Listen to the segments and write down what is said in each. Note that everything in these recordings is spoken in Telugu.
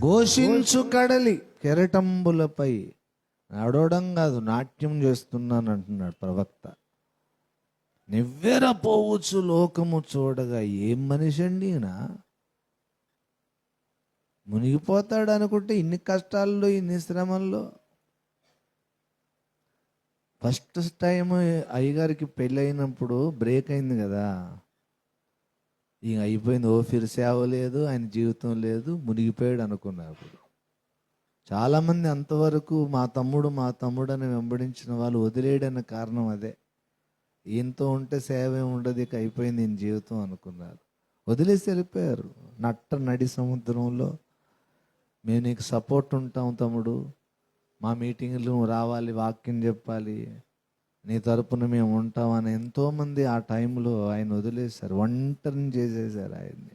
ఘోషించు కడలి కెరటంబులపై. నడవడం కాదు నాట్యం చేస్తున్నాను అంటున్నాడు ప్రవక్త. నివ్వెరపోవచ్చు లోకము చూడగా ఏం మనిషి అండి ఈయన? మునిగిపోతాడు అనుకుంటే ఇన్ని కష్టాల్లో ఇన్ని శ్రమల్లో. ఫస్ట్ టైం అయ్యగారికి పెళ్ళి అయినప్పుడు బ్రేక్ అయింది కదా. ఈయన అయిపోయింది ఓఫీర్ సేవ లేదు ఆయన జీవితం లేదు మునిగిపోయాడు అనుకున్నారు చాలామంది అంతవరకు మా తమ్ముడు మా తమ్ముడు అని వెంబడించిన వాళ్ళు వదిలేయడన్న కారణం అదే. ఈయనతో ఉంటే సేవ ఉండదు ఇక అయిపోయింది ఈయన జీవితం అనుకున్నారు. వదిలేసి వెళ్ళిపోయారు. నట్ట నడి సముద్రంలో మేము నీకు సపోర్ట్ ఉంటాం తమ్ముడు. మా మీటింగ్లు నువ్వు రావాలి వాక్యం చెప్పాలి. నీ తరపున మేము ఉంటామని ఎంతోమంది ఆ టైంలో ఆయన వదిలేశారు ఒంటరిని చేసేసారు ఆయన్ని.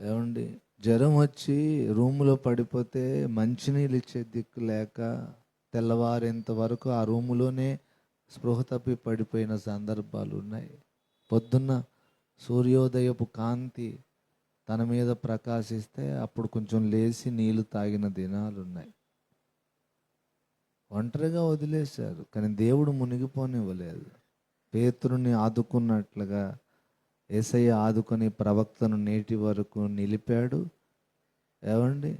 ఏమండి జ్వరం వచ్చి రూములో పడిపోతే మంచినీళ్ళు ఇచ్చే దిక్కు లేక తెల్లవారేంత వరకు ఆ రూములోనే స్పృహ తప్పి పడిపోయిన సందర్భాలు ఉన్నాయి. పొద్దున్న సూర్యోదయపు కాంతి తన మీద ప్రకాశిస్తే అప్పుడు కొంచెం లేచి నీళ్ళు తాగిన దినాలు ఉన్నాయి. ఒంటరిగా వదిలేశారు. కానీ దేవుడు మునిగిపోనివ్వలేదు. పేతురుని ఆదుకున్నట్లుగా ఏసయ్య ఆదుకొని ప్రవక్తను నేటి వరకు నిలిపాడు. ఏమండి?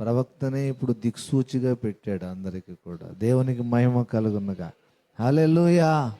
ప్రవక్తనే ఇప్పుడు దిక్సూచిగా పెట్టాడు అందరికీ కూడా. దేవునికి మహిమ కలుగునగా. హల్లెలూయా!